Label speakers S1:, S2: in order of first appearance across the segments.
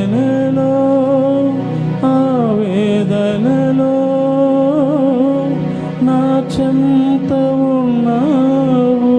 S1: వేదనలో ఆ వేదనలో నా చెంత ఉన్నావు.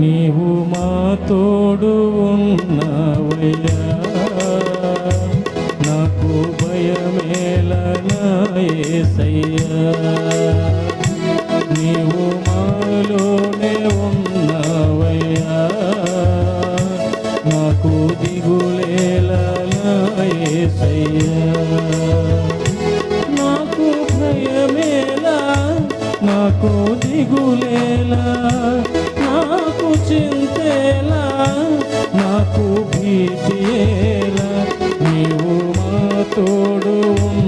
S1: నీవు మా తోడు ఉన్నావయ్యా. నాకు నీవు నాకు భయమేలా నాకు దిగులేలా నాకు చింతేలా నాకు భీతియేలా నీవు మా తోడు ఉన్న.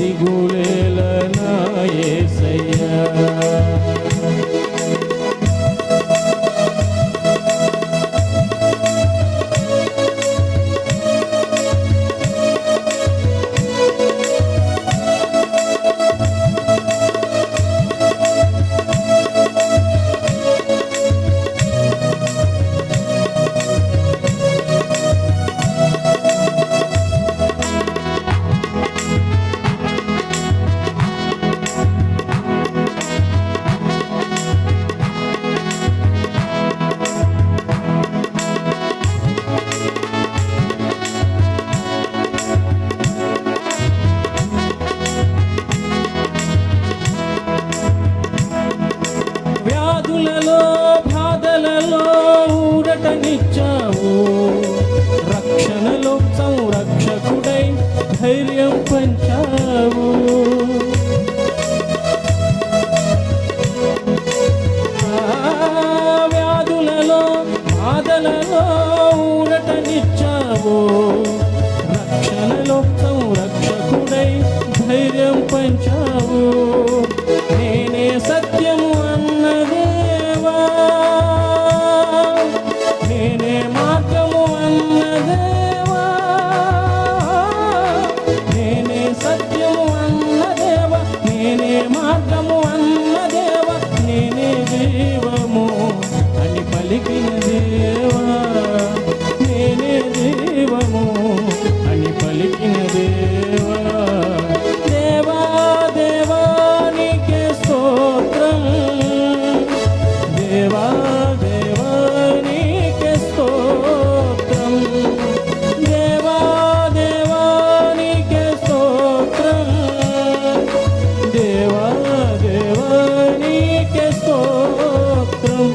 S1: నాకు సర్వలోకం రక్షకుడై ధైర్యం పంచావు. నేనే సత్యము అన్నదేవా. నేనే మార్గము అన్నదేవా. నేనే సత్యము అన్నదేవా. నేనే మార్గము అన్నదేవా. నేనే జీవము అని పలికిన దేవా. Oh.